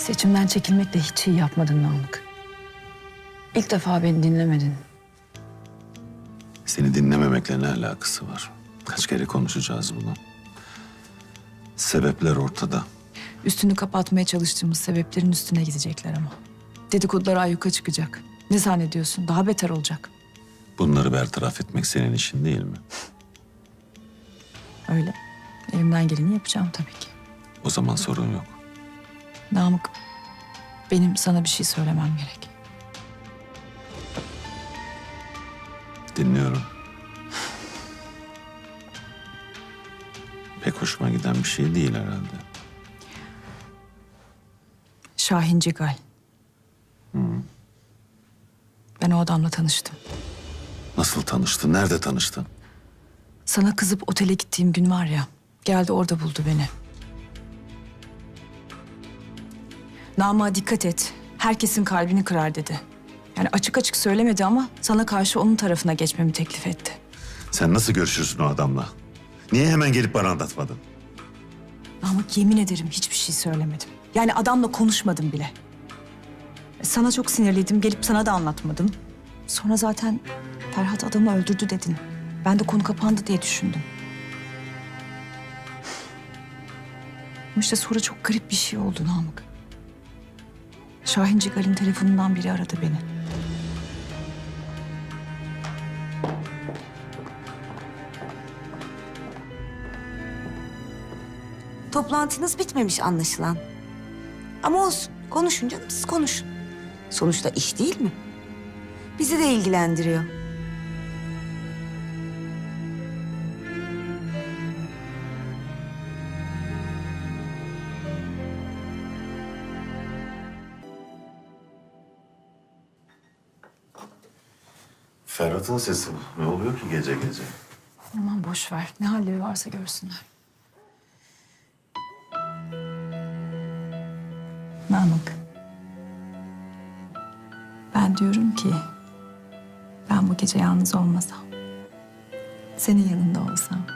Seçimden çekilmekle hiç iyi yapmadın Namık. İlk defa beni dinlemedin. Seni dinlememekle ne alakası var? Kaç kere konuşacağız bunu? Sebepler ortada. Üstünü kapatmaya çalıştığımız sebeplerin üstüne gidecekler ama. Dedikodular ayyuka çıkacak. Ne zannediyorsun? Daha beter olacak. Bunları bertaraf etmek senin işin değil mi? Öyle. Elimden geleni yapacağım tabii ki. O zaman sorun yok. Namık, benim sana bir şey söylemem gerek. Dinliyorum. Pek hoşuma giden bir şey değil herhalde. Şahin Cigal. Ben o adamla tanıştım. Nasıl tanıştın? Nerede tanıştın? Sana kızıp otele gittiğim gün var ya, geldi orada buldu beni. Nama dikkat et, herkesin kalbini kırar dedi. Yani açık açık söylemedi ama sana karşı onun tarafına geçmemi teklif etti. Sen nasıl görüşürsün o adamla? Niye hemen gelip bana anlatmadın? Namık yemin ederim hiçbir şey söylemedim. Yani adamla konuşmadım bile. Sana çok sinirliydim, gelip sana da anlatmadım. Sonra zaten Ferhat adamı öldürdü dedin. Ben de konu kapandı diye düşündüm. Ama işte sonra çok garip bir şey oldu Namık. Şahin Cigal'in telefonundan biri aradı beni. Toplantınız bitmemiş anlaşılan. Ama olsun. Konuşun canım siz konuşun. Sonuçta iş değil mi? Bizi de ilgilendiriyor. Ferhat'ın sesi bu. Ne oluyor ki gece gece? Aman boş ver. Ne halleri varsa görsünler. Namık. Ben diyorum ki ben bu gece yalnız olmasam, senin yanında olsam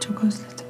çok özledim.